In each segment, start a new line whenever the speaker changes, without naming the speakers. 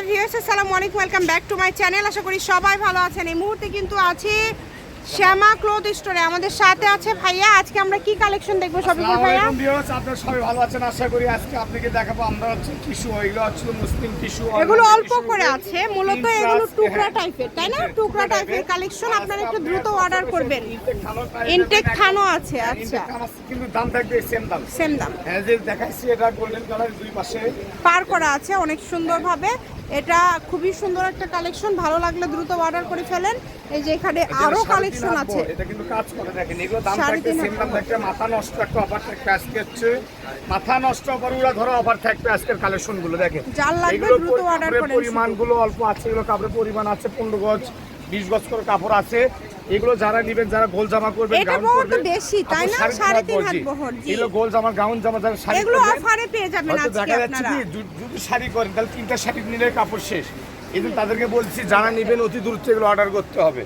Hello viewers আসসালামু আলাইকুম welcome back to my channel. আশা করি সবাই ভালো আছেন। এই মুহূর্তে কিন্তু আছি শ্যামা ক্লোথ স্টোরে। আমাদের সাথে আছে ভাইয়া। আজকে আমরা কি কালেকশন দেখব শপিং ভাইয়া?
আসসালামু ভিউয়ার্স আপনারা সবাই ভালো আছেন? আশা করি আজকে আপনাকে দেখাবো আমরা হচ্ছে টিস্যু এগুলো হচ্ছে মুসলিম টিস্যু
এগুলো অল্প করে আছে। মূলত এগুলো টুকরা টাইপের তাই না? টুকরা টাইপের কালেকশন। আপনারা একটু দ্রুত অর্ডার করবেন। ইনটেক থানও আছে আচ্ছা।
কিন্তু দাম থাকবে সেম দাম।
সেম দাম।
হ্যাঁ যে দেখাইছি এটা গোল্ডেন কালার দুই পাশে।
পার করা আছে অনেক সুন্দরভাবে। এটা খুবই সুন্দর একটা কালেকশন ভালো লাগলে দ্রুত অর্ডার করে ফেলেন। এই যে এখানে
আরও
কালেকশন আছে।
এটা কিন্তু কাজ করে দেখেন এগুলো দাম
থাকে
থাকবে সেম দাম। থাকবে মাথা নষ্ট একটা অফার থাকবে আজকে হচ্ছে মাথা নষ্ট অফার উড়া ধরো অফার থাকবে আজকের কালেকশনগুলো দেখেন।
যার লাগবে দ্রুত
অর্ডার
করেন।
পরিমাণগুলো অল্প আছে এগুলো কাপড়ের পরিমাণ আছে পনেরো গজ বিশ গজ করে কাপড় আছে এগুলো যারা নেবেন যারা গোল জামা করবেন
এটা
গাউন
বহর তো
করবেন
বেশি, তাই না? সাড়ে তিন হাত
জি।
বহর, জি।
এগুলো গোল জামা গাউন জামা যারা শাড়ি
এগুলো অফারে পেয়ে যাবেন আজকে আপনারা
যদি- যদি শাড়ি করেন তাহলে তিনটা শাড়ি নিলে কাপড় শেষ এই তাদেরকে বলছি যারা নেবেন অতি দ্রুত এগুলো অর্ডার করতে হবে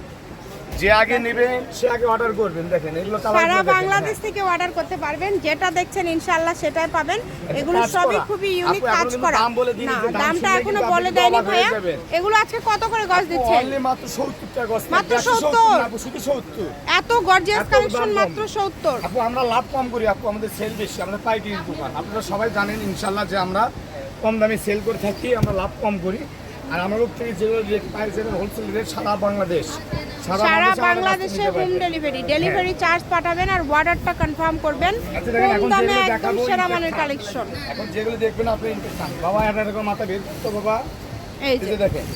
যে আগে নেবেন সে আগে অর্ডার করবেন দেখেন এগুলো
সারা বাংলাদেশ
হ্যাঁ।
থেকে অর্ডার করতে পারবেন যেটা দেখছেন ইনশাআল্লাহ সেটাই পাবেন। এগুলো সবই খুবই ইউনিক কাজ করা।
দাম বলে দিইনি
না
যে দাম
দামটা
এখনও
বলে দেয়নি ভাইয়া। এগুলো আজকে কত করে গজ দিচ্ছেন?
only মাত্র 70 টাকা গজ
মাত্র
একশো
70
শুধু 70
এত গর্জিয়াস কালেকশন মাত্র 70
আপু আমরা লাভ কম করি আপু আমাদের সেল বেশি আমাদের পাইকারি দোকান। আপনারা সবাই জানেন ইনশাল্লাহ যে আমরা কম দামে সেল করে থাকি আমরা লাভ কম করি। আর আমার থেকে যে রেট পাই হোলসেল রেট সারা বাংলাদেশ।
সারা
বাংলাদেশে
হোম ডেলিভারি ডেলিভারি চার্জ পাঠাবেন আর অর্ডারটা কনফার্ম করবেন
আচ্ছা,
কম দামে একদম সেরা মানের কালেকশন
এখন যেগুলো দেখবেন আপনি বাবা এটা এরকম মাথা বের তো বাবা।
এই যে।
দেখেন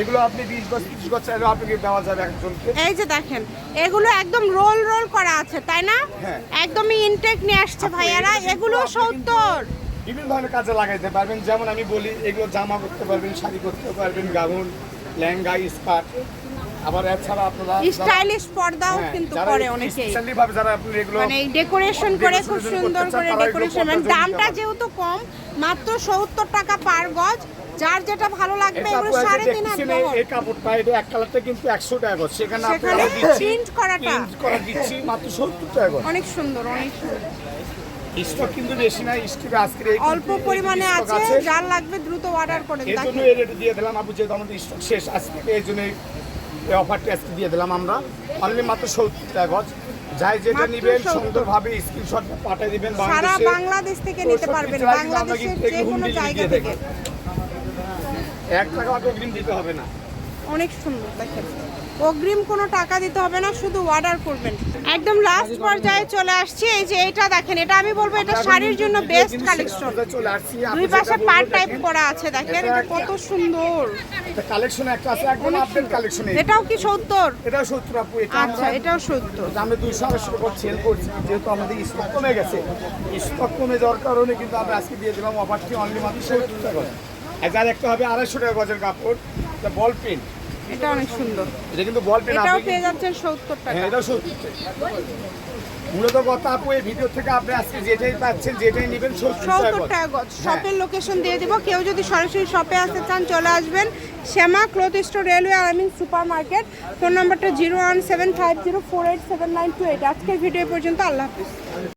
এগুলো আপনি 20 বছর 30 বছর এর আপনাকে দেওয়া যাবে একজনকে।
এই যে দেখেন এগুলো একদম রোল রোল করা আছে তাই না?
হ্যাঁ।
একদমই ইনটেক নিয়ে আসছে ভাইয়ারা
এগুলো
70
বিভিন্ন ধরনের কাজে লাগাইতে পারবেন। যেমন আমি বলি এগুলো জামা করতে পারবেন শাড়ি করতে পারবেন গাউন লেহেঙ্গা স্কার্ট। আবার এছাড়া আপনারা
স্টাইলিশ পর্দাও
হ্যাঁ,
কিন্তু করে
অনেকে ভাবে যারা আপনি এগুলো
মানে ডেকোরেশন করে খুব সুন্দর করে ডেকোরেশন মানে দামটা যেহেতু কম মাত্র 70 টাকা পার গজ। যার যেটা ভালো লাগবে এগুলো
3.5
হাজার
এই কাপড়টা এক কালারটা কিন্তু 100 টাকা গজ। সেখানে আপনারা দিচ্ছি
করাটা।
করা দিচ্ছি মাত্র 70 টাকা গজ।
অনেক সুন্দর অনেক সুন্দর।
স্টক কিন্তু বেশি নাই স্টক আজকে
অল্প পরিমাণে আছে যার লাগবে দ্রুত অর্ডার করেন
এর জন্য এই রেটে দিয়ে দিলাম আপু যেহেতু আমাদের স্টক শেষ আজ থেকে এই জন্য এই অফারটা আজকে দিয়ে দিলাম আমরা। অনলি মাত্র সত্তর টাকা গজ। যাই যেটা নিবেন
70
সুন্দরভাবে স্ক্রিনশট পাঠিয়ে দিবেন
সারা
বাংলাদেশ
থেকে নিতে পারবেন বাংলাদেশের যে কোনো জায়গা থেকে।
এক টাকা অগ্রিম দিতে হবে না।
অনেক সুন্দর দেখেন। অগ্রিম কোনো টাকা দিতে হবে না শুধু অর্ডার করবেন। একদম লাস্ট পর্যায়ে চলে আসছি এই যে এটা দেখেন এটা আমি বলব এটা শাড়ির জন্য বেস্ট কালেকশন দুই পাশে পার টাইপ করা আছে দেখেন এটা কত সুন্দর।
কালেকশন একটা আছে একদম আপডেট কালেকশন
এটাও কি সত্তর?
এটাও সত্তর আপু এটা
আচ্ছা এটাও সত্তর।
এটা আমরা দুইশো আড়াইশো টাকা সেল করছি যেহেতু আমাদের স্টক কমে গেছে। স্টক কমে যাওয়ার কারণে কিন্তু আমরা আজকে দিয়ে দিলাম অফারটি অনলি মাত্র সত্তর টাকা আর যার একটা হবে আড়াইশো টাকা গজের কাপড় এটা বল পেন
এটা অনেক সুন্দর।
এটা কিন্তু বল পেন
এটাও পেয়ে যাচ্ছেন সত্তর টাকা।
হ্যাঁ এটাও সত্তর মূলত কথা আপু এই ভিডিও থেকে আপনি আজকে যেটাই পাচ্ছেন যেটাই নেবেন সত্তর
টাকা গজ।
হ্যাঁ।
শপের লোকেশন দিয়ে দিব। কেউ যদি সরাসরি শপে আসতে চান চলে আসবেন। Shyama cloth store railway Armin super market phone নাম্বারটা zero one seven five zero four eight seven nine two eight. আজকের ভিডিও পর্যন্ত। আল্লাহ হাফিজ।